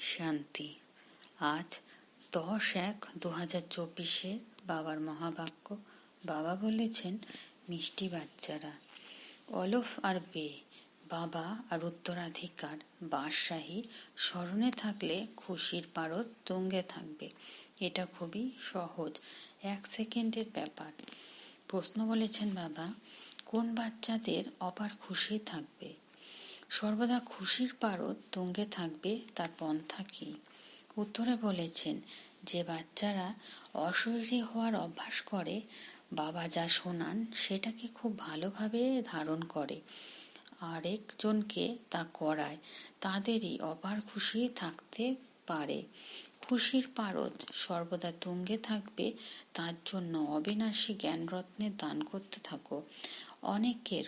শান্তি। আজ দশ এক দু হাজার চব্বিশে বাবার মহাবাক্য বাবা বলেছেন, মিষ্টি বাচ্চারা, অলফ আর বে, বাবা আর উত্তরাধিকার, বাদশাহী স্মরণে থাকলে খুশির পারদ তুঙ্গে থাকবে। এটা খুবই সহজ, এক সেকেন্ডের ব্যাপার। প্রশ্ন বলেছেন বাবা, কোন বাচ্চাদের অপার খুশি থাকবে? সর্বদা খুশির পারদ তুঙ্গে থাকবে, তার পন্থা কি উত্তরে বলেছেন, যে বাচ্চারা অশরীরী হওয়ার অভ্যাস করে, বাবা যা শোনান সেটাকে খুব ভালোভাবে ধারণ করে। আরেকজনকে তা করায়, তাদেরই অপার খুশি থাকতে পারে। খুশির পারদ সর্বদা তুঙ্গে থাকবে, তার জন্য অবিনাশী জ্ঞানরত্নের দান করতে থাকো। অনেকের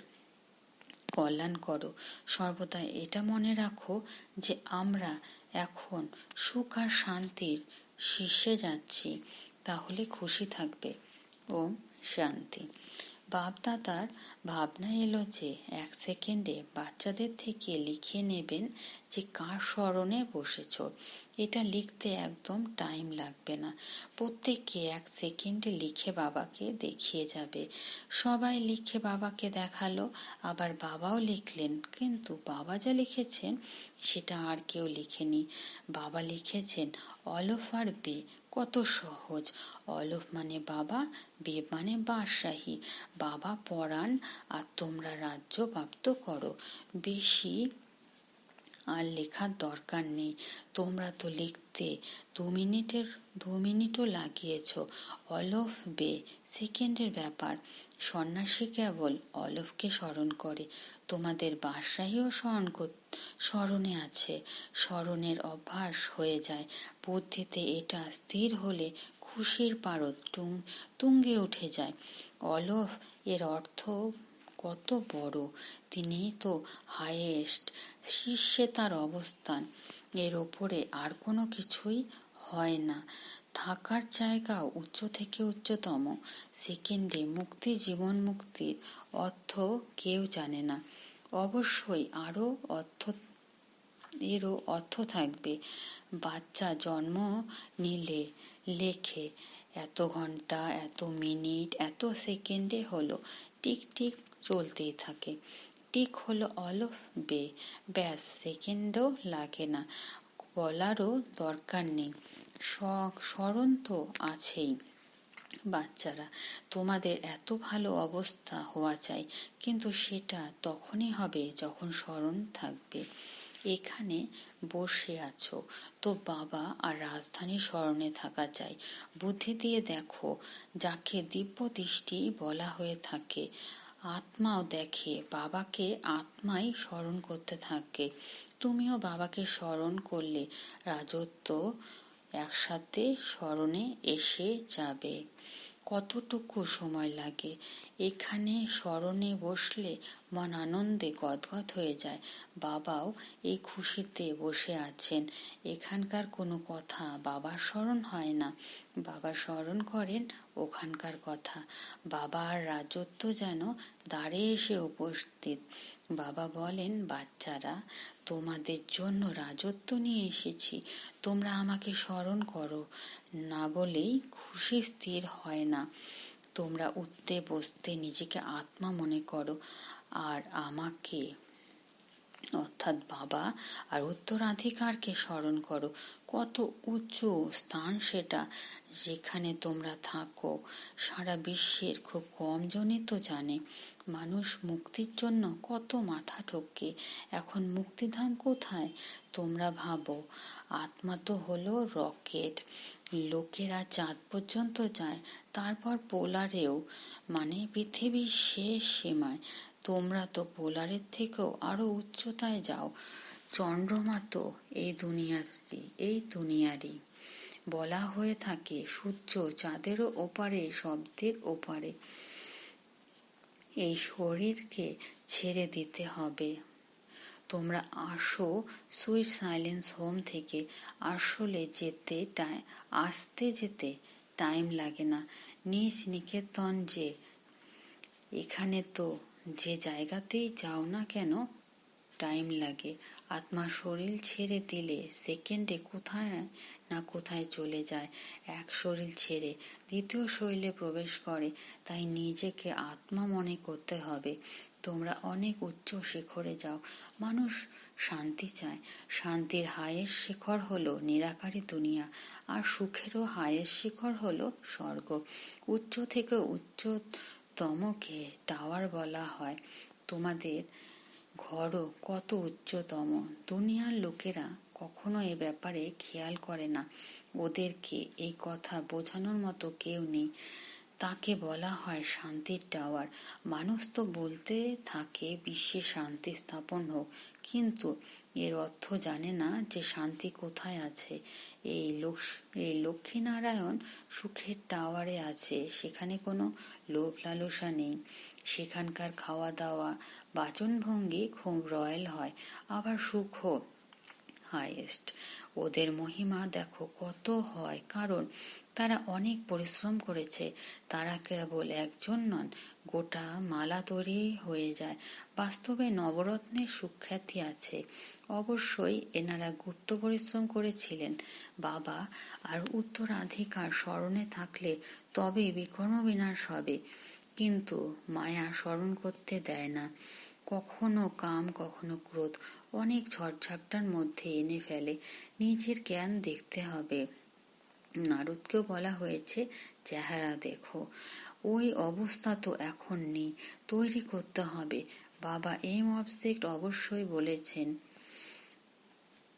কল্যাণ করো। সর্বদা এটা মনে রাখো যে আমরা এখন সুখ আর শান্তির শীর্ষে যাচ্ছি, তাহলে খুশি থাকবে। ও শান্তি। বাপদাদার ভাবনা এলো যে এক সেকেন্ডে বাচ্চাদের থেকে লিখে নেবেন যে কার স্মরণে বসেছ। এটা লিখতে একদম টাইম লাগবে না। প্রত্যেককে এক সেকেন্ডে লিখে বাবাকে দেখিয়ে যাবে। সবাই লিখে বাবাকে দেখাল, আবার বাবাও লিখলেন। কিন্তু বাবা যা লিখেছেন, সেটা আর কেউ লিখেনি। বাবা লিখেছেন অলফ আর বে কত সহজ। অলফ মানে বাবা, বে মানে বাদশাহী। বাবা পরাণ, আর তোমরা রাজ্য প্রাপ্ত করো। বেশি আর লেখার দরকার নেই। তোমরা তো লিখতে দু মিনিটের, দু মিনিটও লাগিয়েছ। অলফ বে, সেকেন্ডের ব্যাপার। সন্ন্যাসী কেবল অলফকে স্মরণ করে। তোমাদের বাদশাহীও স্মরণ স্মরণে আছে। স্মরণের অভ্যাস হয়ে যায়। বুদ্ধিতে এটা স্থির হলে খুশির পারদ টুং তুঙ্গে উঠে যায়। অলফ এর অর্থ কত বড়? তিনি তো হায়েস্ট শীর্ষে তার অবস্থান। এর ওপরে আর কোনো কিছুই হয় না। থাকার জায়গা উচ্চ থেকে উচ্চতম। সেকেন্ডে মুক্তি, জীবন মুক্তির অর্থ কেউ জানে না। অবশ্যই আরও অর্থ, এরও অর্থ থাকবে। বাচ্চা জন্ম নিলে লেখে, এত ঘণ্টা, এত মিনিট, এত সেকেন্ডে হলো। টিক টিক চলতেই থাকে। টিক হলো অলফ বে ব্যাস, সেকেন্ডও লাগে না। বলারও দরকার নেই। স্মরণ তো আছেই বাচ্চারা। তোমাদের এত ভালো অবস্থা হওয়া চাই, কিন্তু সেটা তখনই হবে যখন স্মরণ থাকবে। এখানে বসে আছো, তো বাবা আর রাজধানী স্মরণে থাকা চাই। বুদ্ধি দিয়ে দেখো, যাকে দিব্য দৃষ্টি বলা হয়ে থাকে, আত্মাও দেখে, বাবাকে আত্মাই স্মরণ করতে থাকে। তুমিও বাবাকে স্মরণ করলে রাজত্ব একসাথে স্মরণে এসে যাবে। কতটুকু সময় লাগে? এখানে স্মরণে বসলে মন আনন্দে গদগদ হয়ে যায়। বাবাও এই খুশিতে বসে আছেন। এখানকার কোনো কথা বাবার স্মরণ হয় না। বাবা স্মরণ করেন ওখানকার কথা। বাবার রাজত্ব যেন দাঁড়ে এসে উপস্থিত। বাবা বলেন, বাচ্চারা, তোমাদের জন্য রাজত্ব নিয়ে এসেছি। তোমরা আমাকে স্মরণ করো। না বলেই খুশি স্থির হয় না। তোমরা উঠতে, বসতে নিজেকে আত্মা মনে করো। আর আমাকে, অর্থাৎ বাবা, আর উত্তরাধিকারকে স্মরণ করো। কত উঁচু স্থান সেটা যেখানে তোমরা থাকো। সারা বিশ্বের খুব কম জনই তো জানে। মানুষ মুক্তির জন্য কত মাথা ঠোকে। এখন মুক্তিধাম কোথায়? তোমরা ভাবো, আত্মা তো হলো রকেট। লোকেরা চাঁদ পর্যন্ত যায়। তারপর পোলারেও মানে পৃথিবীর শেষ সীমায়। তোমরা তো পোলারের থেকেও আরও উচ্চতায় যাও। চন্দ্রমা তো এই দুনিয়ারই এই দুনিয়ারই। বলা হয়ে থাকে, সূর্য চাঁদেরও ওপারে, শব্দের ওপারে। এই শরীরকে ছেড়ে দিতে হবে। তোমরা আসো সুইট সাইলেন্স হোম থেকে। আসলে যেতে আসতে যেতে টাইম লাগে না। নিজ নিকেতন যে, এখানে তো যে জায়গাতেই যাও না কেন টাইম লাগে। আত্মা শরীর ছেড়ে দিলে সেকেন্ডে কোথায় না কোথায় চলে যায়? এক শরীর ছেড়ে দ্বিতীয় শরীরে প্রবেশ করে, তাই নিজেকে আত্মা মনে করতে হবে। তোমরা অনেক উচ্চ শিখরে যাও। মানুষ শান্তি চায়। শান্তির হায়ের শিখর হলো নিরাকারী দুনিয়া, আর সুখেরও হায়ের শিখর হলো স্বর্গ। উচ্চ থেকে উচ্চতমকে টাওয়ার বলা হয়। তোমাদের ঘরও কত উচ্চতম। দুনিয়ার লোকেরা কখনো এ ব্যাপারে খেয়াল করে না। ওদেরকে এই কথা বোঝানোর মতো কেউ নেই। তাকে বলা হয় শান্তির টাওয়ার। মানুষ তো বলতে থাকে, বিশ্বে শান্তি স্থাপন হোক। কিন্তু এর অর্থ জানে না যে শান্তি কোথায় আছে। এই এই লক্ষ্মীনারায়ণ সুখের টাওয়ারে আছে। সেখানে কোনো লোভ লালসা নেই। সেখানকার খাওয়া দাওয়া বাচনভঙ্গি খুব রয়্যাল হয়। আবার সুখও হাইয়েস্ট ওদের মহিমা দেখো কত হয়। কারণ তারা অনেক পরিশ্রম করেছে। তারা কেবল একজন নন, গোটা মালা তৈরি হয়ে যায়। বাস্তবে নবরত্নের সুখ্যাতি আছে। অবশ্যই এনারা গুপ্ত পরিশ্রম করেছিলেন। বাবা, আর উত্তরাধিকার স্মরণে থাকলে তবে বিকর্ম বিনাশ হবে। কিন্তু মায়া স্মরণ করতে দেয় না। কখনো কাম, কখনো ক্রোধ। অনেক ঝড়ঝাপটার মধ্যে এনে ফেলে। নিজের জ্ঞান দেখতে হবে। নারদকেও বলা হয়েছে, চেহারা দেখো। ওই অবস্থা তো এখন নেই, তৈরি করতে হবে। বাবা এম অবজেক্ট অবশ্যই বলেছেন।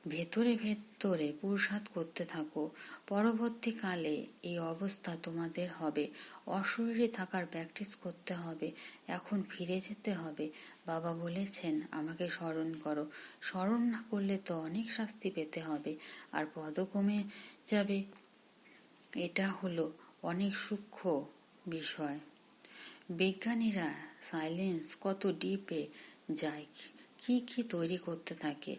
ভেতরে ভেতরে পুরুষাত করতে থাকো। পরবর্তীকালে এই অবস্থা তোমাদের হবে। অশরীরে থাকার প্র্যাকটিস করতে হবে। এখন ফিরে যেতে হবে। বাবা বলেছেন, আমাকে স্মরণ করো। স্মরণ না করলে তো অনেক শাস্তি পেতে হবে। আর পদ কমে যাবে, এটা হলো অনেক সূক্ষ্ম বিষয়। বিজ্ঞানীরা সাইলেন্স কত ডিপে যায়, কি কি তৈরি করতে থাকে।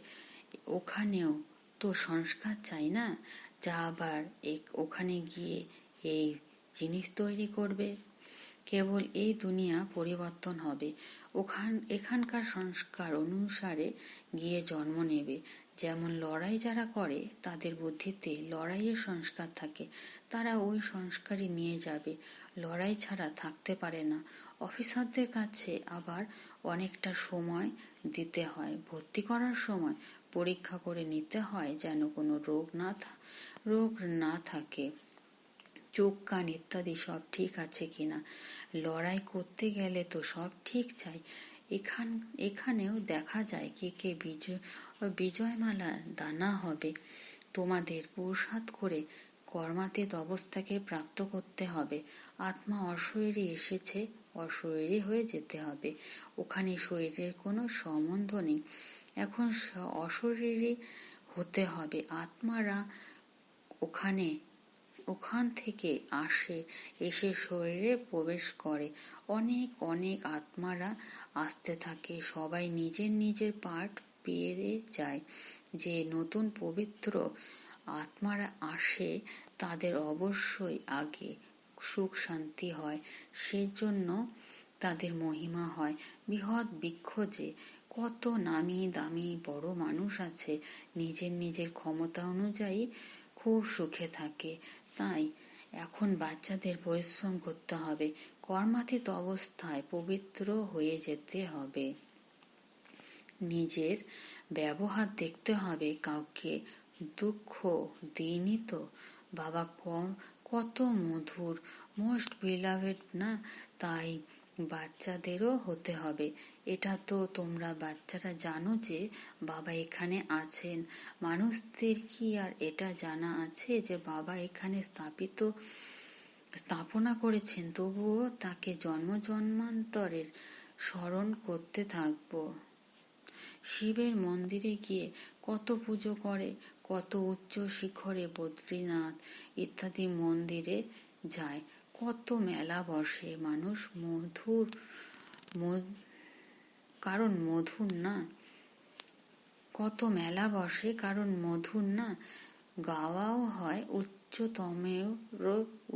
ওখানেও তো সংস্কার চাই না, যা আবার এক ওখানে গিয়ে এই জিনিস তৈরি করবে। কেবল এই দুনিয়া পরিবর্তন হবে। ওখান, এখানকার সংস্কার অনুসারে গিয়ে জন্ম নেবে। যেমন লড়াই যারা করে, তাদের বুদ্ধিতে লড়াইয়ের সংস্কার থাকে। তারা ওই সংস্কারই নিয়ে যাবে। লড়াই ছাড়া থাকতে পারে না। অফিসারদের কাছে আবার অনেকটা সময় দিতে হয়, ভর্তি করার সময়। পরীক্ষা করে নিতে হয় যেন কোনো রোগ না রোগ না থাকে। চোখ, কান ইত্যাদি সব ঠিক আছে কিনা? লড়াই করতে গেলে তো সব ঠিক চাই। এখান, এখানেও দেখা যায় কে কে বিজয়, বিজয়মালা দানা হবে। তোমাদের পুরুষাত করে কর্মাতীত অবস্থাকে প্রাপ্ত করতে হবে। আত্মা অশরীরে এসেছে, অশরীরে হয়ে যেতে হবে। ওখানে শরীরের কোনো সম্বন্ধ নেই। এখন অশরীরে হতে হবে। আত্মারা ওখানে, ওখান থেকে আসে, এসে শরীরে প্রবেশ করে। অনেক অনেক আত্মারা আসতে থাকে। সবাই নিজের নিজের পাঠ পেয়ে যায়। যে নতুন পবিত্র আত্মারা আসে, তাদের অবশ্যই আগে সুখ শান্তি হয়। সেজন্য তাদের মহিমা হয়। বৃহৎ বৃক্ষ যে কত নামি দামি বড় মানুষ আছে, নিজের নিজের ক্ষমতা অনুযায়ী খুব সুখে থাকে। তাই এখন বাচ্চাদের পরিশ্রম করতে হবে, কর্মাতীত অবস্থায় পবিত্র হয়ে যেতে হবে। নিজের ব্যবহার দেখতে হবে কাউকে, দুঃখ দিইনি তো? বাবা কম, কত মধুর মোস্ট বিলাভেড না? তাই বাচ্চাদেরও হতে হবে। এটা তো তোমরা বাচ্চারা জানো যে বাবা এখানে আছেন। মানুষদের কি আর এটা জানা আছে যে বাবা এখানে স্থাপিত, স্থাপনা করেছেন? তবুও তাকে জন্ম জন্মান্তরের স্মরণ করতে থাকব। শিবের মন্দিরে গিয়ে কত পুজো করে, কত উচ্চ শিখরে বদ্রীনাথ ইত্যাদি মন্দিরে যায়। কত মেলা বসে, মানুষ মধুর কারণ মধুর না। কত মেলা বসে, কারণ মধুর না। গাওয়াও হয় উচ্চতমের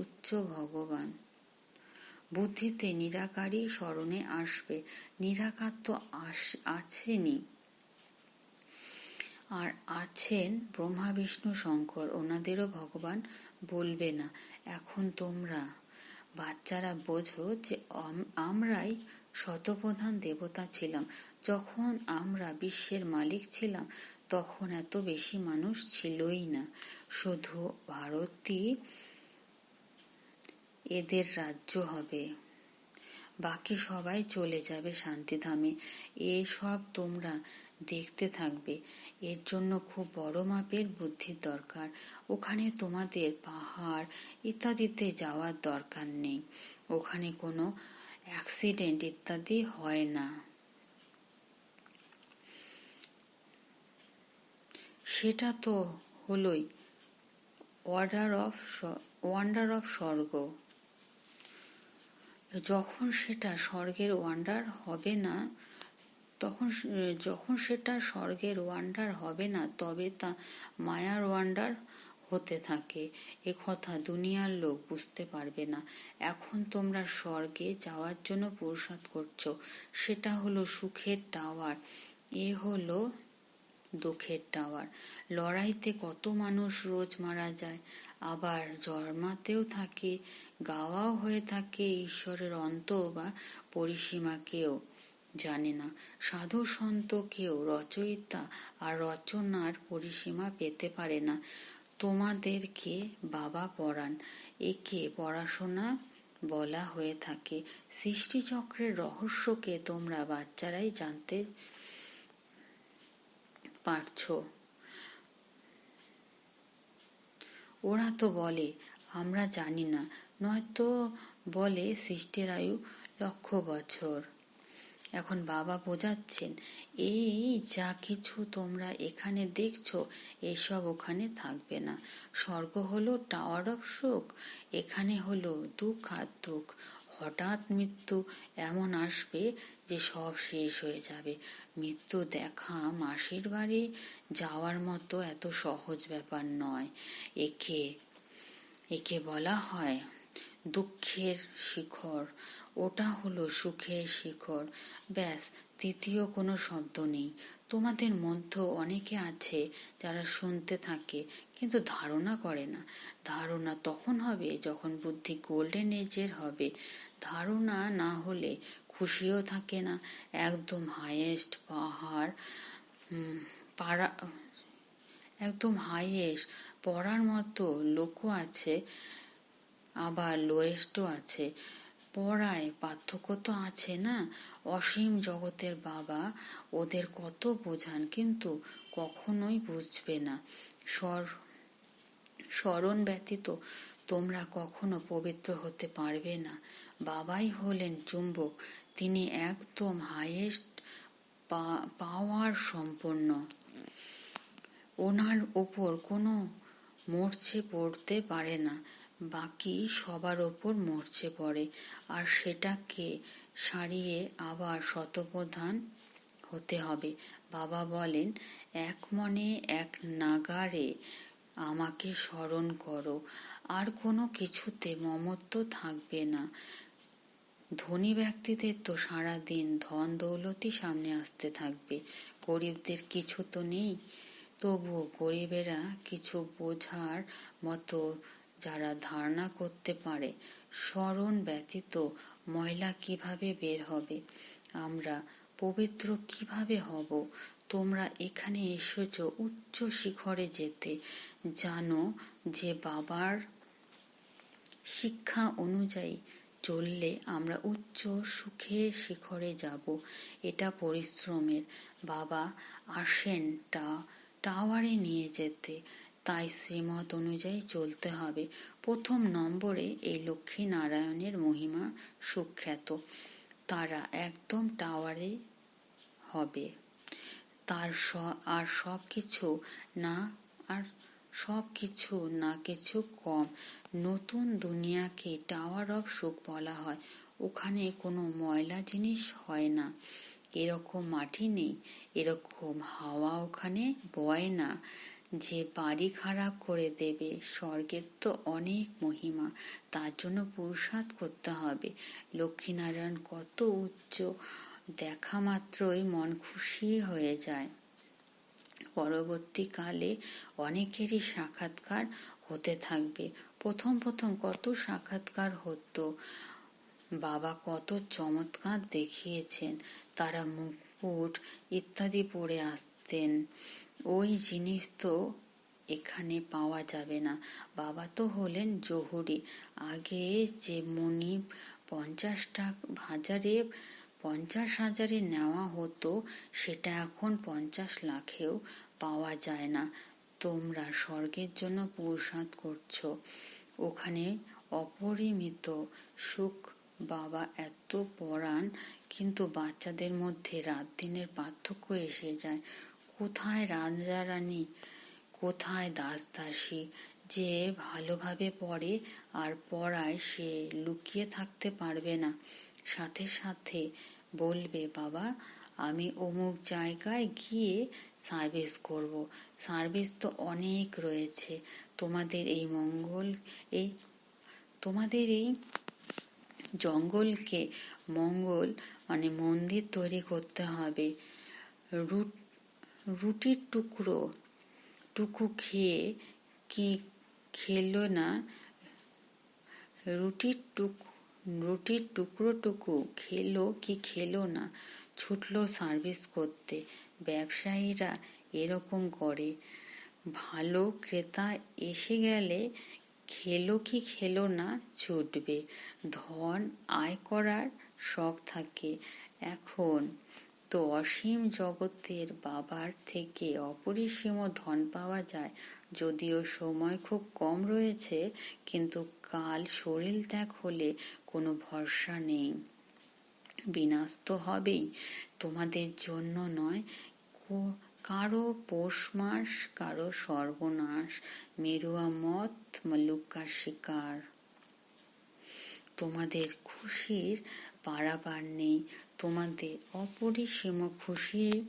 উচ্চ ভগবান। বুদ্ধিতে নিরাকারই স্মরণে আসবে, নিরাকার তো আসেনি আর আছেন ব্রহ্মা, বিষ্ণু, শঙ্কর, ওনাদেরও ভগবান বলবে না, এখন তোমরা বাচ্চারা বোঝো যে আমরাই শতপ্রধান দেবতা ছিলাম। যখন আমরা বিশ্বের মালিক ছিলাম, তখন এত বেশি মানুষ ছিলই না। শুধু ভারতই এদের রাজ্য হবে। বাকি সবাই চলে যাবে শান্তিধামে। এসব তোমরা দেখতে থাকবে। এর জন্য খুব বড় মাপের বুদ্ধির দরকার। ওখানে তোমাদের পাহাড় ইত্যাদিতে যাওয়ার দরকার নেই। ওখানে কোনো অ্যাক্সিডেন্ট ইত্যাদি হয় না। সেটা তো হলোই অর্ডার অফ ওয়ান্ডার অফ স্বর্গ। যখন সেটা স্বর্গের ওয়ান্ডার হবে না তখন যখন সেটা স্বর্গের ওয়ান্ডার হবে না, তবে তা মায়ার ওয়ান্ডার হতে থাকে। এ কথা দুনিয়ার লোক বুঝতে পারবে না। এখন তোমরা স্বর্গে যাওয়ার জন্য পুরুষাদ করছ, সেটা হলো সুখের টাওয়ার। এ হলো দুঃখের টাওয়ার। লড়াইতে কত মানুষ রোজ মারা যায়, আবার জন্মাতেও থাকে, গাওয়াও হয়ে থাকে ঈশ্বরের অন্ত বা পরিসীমাকেও। জানে না। সাধু সন্ত কেউ রচয়িতা আর রচনার পরিসীমা পেতে পারে না। তোমাদেরকে বাবা পড়ান। একে পড়াশোনা বলা হয়ে থাকে। সৃষ্টিচক্রের রহস্যকে তোমরা বাচ্চারাই জানতে পারছ। ওরা তো বলে, আমরা জানি না। নয়তো বলে সৃষ্টির আয়ু লক্ষ বছর। এখন বাবা বোঝাচ্ছেন, এই যা কিছু তোমরা এখানে দেখছ, এসব ওখানে থাকবে না। স্বর্গ হলো টাওয়ার অফ সুখ, এখানে হলো দুঃখ আর দুঃখ। হঠাৎ মৃত্যু এমন আসবে যে সব শেষ হয়ে যাবে। মৃত্যু দেখা মাসির বাড়ি যাওয়ার মতো এত সহজ ব্যাপার নয়। একে একে বলা হয় দুঃখের শিখর, ওটা হলো সুখের শিখর। ব্যাস, তৃতীয় কোনো শব্দ নেই। তোমাদের মধ্যে অনেকে আছে যারা শুনতে থাকে, কিন্তু ধারণা করে না। ধারণা তখন হবে যখন বুদ্ধি গোল্ডেন এজের হবে। ধারণা না হলে খুশিও থাকে না। একদম হাইয়েস্ট পাহাড় পাড়া, একদম হাইয়েস্ট পড়ার মতো লোকও আছে। আবার লোয়েস্টও আছে। পড়ায় পার্থক্য তো আছে না? অসীম জগতের বাবা ওদের কত বোঝান কিন্তু কখনোই বুঝবে না। স্বর, স্মরণ ব্যতীত তোমরা কখনো পবিত্র হতে পারবে না। বাবাই হলেন চুম্বক, তিনি একদম হাইয়েস্ট পাওয়ার সম্পন্ন। ওনার ওপর কোনো মরছে পড়তে পারে না। বাকি সবার ওপর মরছে পড়ে। আর সেটাকে সারিয়ে আবার শতপ্রধান হতে হবে। বাবা বলেন, এক মনে এক নাগারে আমাকে স্মরণ করো। আর কোনো কিছুতে মমত্ব থাকবে না। ধনী ব্যক্তিদের তো সারা দিন ধন দৌলতই সামনে আসতে থাকবে। গরিবদের কিছু তো নেই। তবুও গরিবেরা কিছু বোঝার মতো যারা ধারণা করতে পারে স্মরণ ব্যতীত ময়লা কীভাবে বের হবে, আমরা পবিত্র কীভাবে হব, তোমরা এখানে এসেছ উচ্চ শিখরে যেতে, জানো যে বাবার শিক্ষা অনুযায়ী চললে আমরা উচ্চ সুখের শিখরে যাব। এটা পরিশ্রমের। বাবা আসেন টা, টাওয়ারে নিয়ে যেতে। তাই শ্রীমত অনুযায়ী চলতে হবে। প্রথম নম্বরে এই লক্ষ্মী নারায়ণের মহিমা সুখ্যাত। তারা একদম টাওয়ারে হবে। তার আর সব কিছু না, আর সব কিছু না কিছু কম। নতুন দুনিয়াকে টাওয়ার অফ সুখ বলা হয়। ওখানে কোনো ময়লা জিনিস হয় না। এরকম মাটি নেই, এরকম হাওয়া ওখানে বয় না। যে বাড়ি খারাপ করে দেবে, স্বর্গের তো অনেক মহিমা, তার জন্য পুরুষার্থ করতে হবে। লক্ষ্মীনারায়ণ কত উচ্চ, দেখা মাত্রই মন খুশি হয়ে যায়। পরবর্তীকালে অনেকেরই সাক্ষাৎকার হতে থাকবে। প্রথম প্রথম কত সাক্ষাৎকার হতো, বাবা কত চমৎকার দেখিয়েছেন, তারা মুকুট ইত্যাদি পরে আসতেন। ওই জিনিস তো এখানে পাওয়া যাবে না। বাবা তো হলেন জহুরি। আগে যে মনি পঞ্চাশ টাকা হাজারে, পঞ্চাশ হাজারে নেওয়া হতো, সেটা এখন পঞ্চাশ লাখেও পাওয়া যায় না। তোমরা স্বর্গের জন্য পুরুষার্থ করছ। ওখানে অপরিমিত সুখ। বাবা এত পড়ান কিন্তু বাচ্চাদের মধ্যে রাত দিনের পার্থক্য এসে যায়। কোথায় রাজা রানী, কোথায় দাস দাসী যে ভালোভাবে পড়ে আর পড়ায় সে লুকিয়ে থাকতে পারবে না। সাথে সাথে বলবে, বাবা, আমি অমুক জায়গায় গিয়ে সার্ভিস করব। সার্ভিস তো অনেক রয়েছে। তোমাদের এই মঙ্গল এই তোমাদের এই জঙ্গলকে মঙ্গল মানে মন্দির তৈরি করতে হবে। রুটির টুকরো, টুকু খেয়ে কি খেলো না? রুটির টুক, রুটির টুকরো টুকু খেলো কি খেলো না? ছুটলো সার্ভিস করতে। ব্যবসায়ীরা এরকম করে। ভালো ক্রেতা এসে গেলে খেলো কি খেলো না ছুটবে। ধন আয় করার শখ থাকে। এখন অসীম জগতের বাবার থেকে অপরিসীম ধন পাওয়া যায়। যদিও সময় খুব কম রয়েছে, কিন্তু কাল শরীর ত্যাগ হলে কোনো ভরসা নেই। বিনাশ তো হবেই। তোমাদের জন্য নয় কারও পৌষ মাস, কারও সর্বনাশ। মেরুয়া মত মল্লুকার শিকার। তোমাদের খুশির পারাবার নেই। তোমাদের অপরিসীম খুশি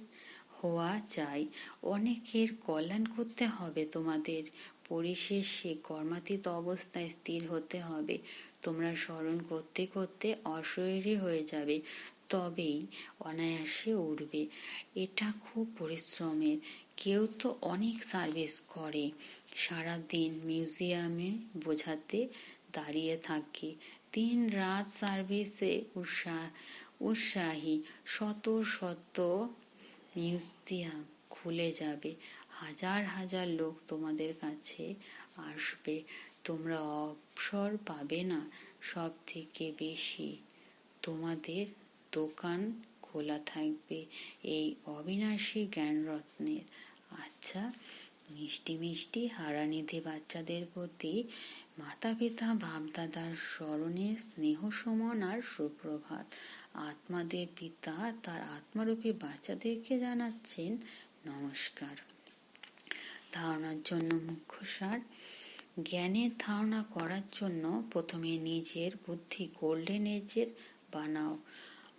হওয়া চাই। অনেকের কল্যাণ করতে হবে, তোমাদের পরিশেষে কর্মাতীত অবস্থায় স্থির হতে হবে। তোমরা স্মরণ করতে করতে অশরীরী হয়ে যাবে, তবেই অনায়াসে উঠবে এটা খুব পরিশ্রমের। কেউ তো অনেক সার্ভিস করে। সারা দিন মিউজিয়ামে বোঝাতে দাঁড়িয়ে থাকে। দিন রাত সার্ভিসে উৎসাহ উৎসাহী শত শত মিউজিয়াম খুলে যাবে। হাজার হাজার লোক তোমাদের কাছে আসবে। তোমরা অবসর পাবে না। সব থেকে বেশি তোমাদের দোকান খোলা থাকবে। এই অবিনাশী জ্ঞানরত্নের। আচ্ছা মিষ্টি মিষ্টি হারানিধি বাচ্চাদের প্রতি মাতা পিতা ভাবদাদার স্মরণে স্নেহ সমন আর সুপ্রভাত। আত্মাদের পিতা তার আত্মারূপী বাচ্চাদেরকে জানাচ্ছেন নমস্কার। ধারণার জন্য মুখ্য সার, জ্ঞানের ধারণা করার জন্য প্রথমে নিজের বুদ্ধি গোল্ডেন এজের বানাও।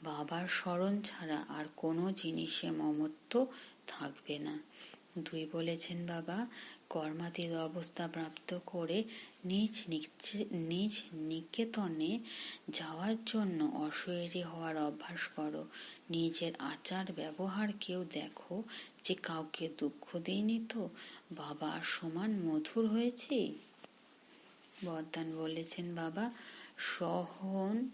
বাবার স্মরণ ছাড়া আর কোনো জিনিসে মমত্ব থাকবে না। দুই বলেছেন বাবা কর্মাতীত অবস্থা প্রাপ্ত করে নিজ নিজ নিকেতনে যাওয়ার জন্য অশরীরী হওয়ার অভ্যাস করো। নিজের আচার ব্যবহার কেউ দেখো যে কাউকে দুঃখ দেয়নি তো? বাবা সমান মধুর হয়েছে? বরদান বলেছেন বাবা, সহন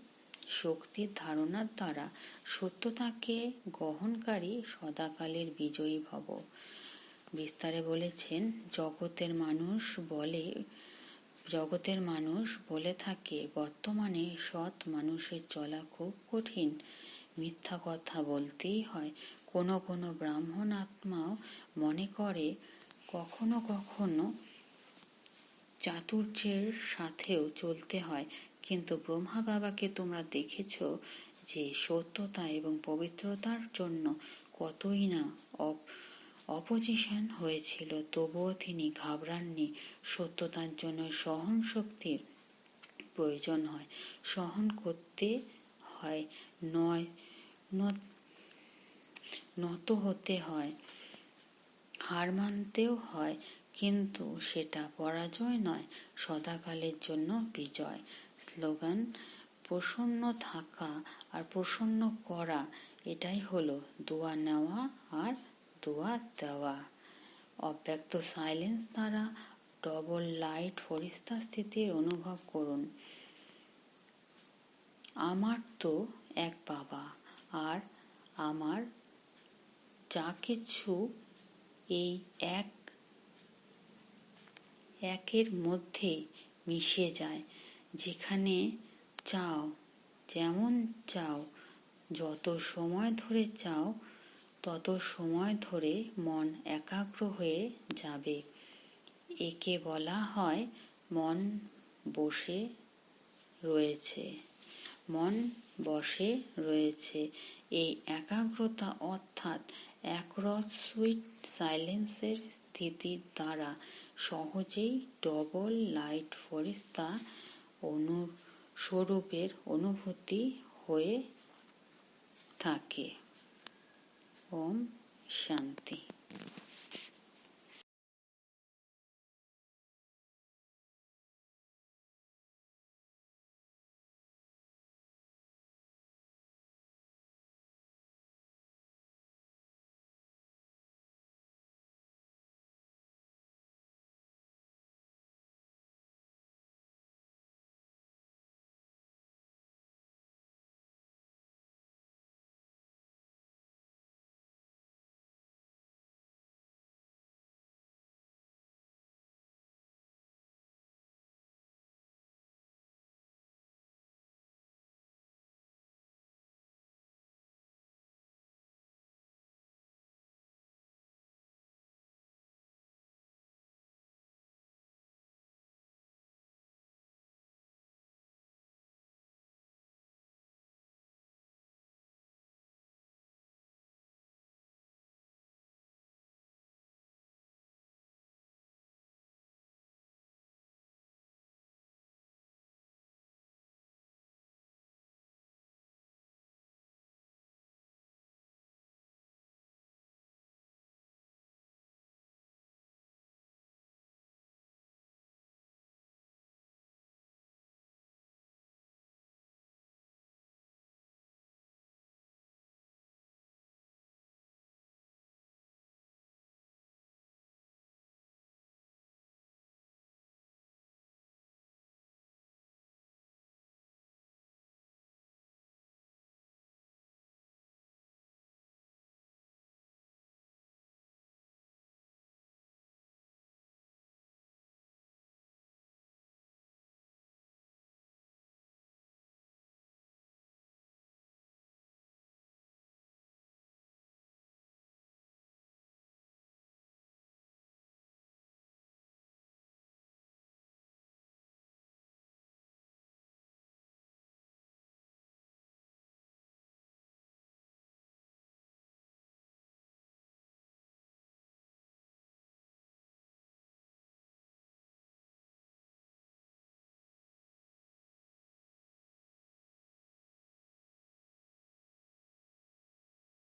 শক্তির ধারণার দ্বারা সত্যতাকে গ্রহণকারী সদাকালের বিজয়ী ভব। বিস্তারে বলেছেন, জগতের মানুষ বলে, জগতের মানুষ বলে থাকে, বর্তমানে সৎ মানুষের চলা খুব কঠিন। মিথ্যা কথা বলতেই হয়। কোনো কোনো ব্রাহ্মণ আত্মাও মনে করে, কখনো কখনো চাতুর্যের সাথেও চলতে হয়। কিন্তু ব্রহ্মা বাবাকে তোমরা দেখেছ যে সত্যতা এবং পবিত্রতার জন্য কতই না অপোজিশন হয়েছিল, তবুও তিনি ঘাবড়াননি। সত্যতার জন্য সহন শক্তির প্রয়োজন হয়। সহন করতে হয়, নয় নত হতে হয়, হার মানতেও হয়, কিন্তু সেটা পরাজয় নয়, সদাকালের জন্য বিজয়। স্লোগান, প্রসন্ন থাকা আর প্রসন্ন করা, এটাই হলো দোয়া নেওয়া আর দোয়া দেওয়া অব্যক্ত সাইলেন্স দ্বারা ডবল লাইট ফরিস্তা স্থিতির অনুভব করুন। আমার তো এক বাবা, আর আমার যা কিছু এই এক, একের মধ্যে মিশে যায়। যেখানে চাও, যেমন চাও, যত সময় ধরে চাও তত সময় ধরে মন একাগ্র হয়ে যাবে। একে বলা হয় মন বসে রয়েছে। মন বসে রয়েছে। এই একাগ্রতা অর্থাৎ একরস সুইট সাইলেন্সের স্থিতির দ্বারা সহজেই ডবল লাইট ফরিস্তা অনুস্বরূপের অনুভূতি হয়ে থাকে। ওম শান্তি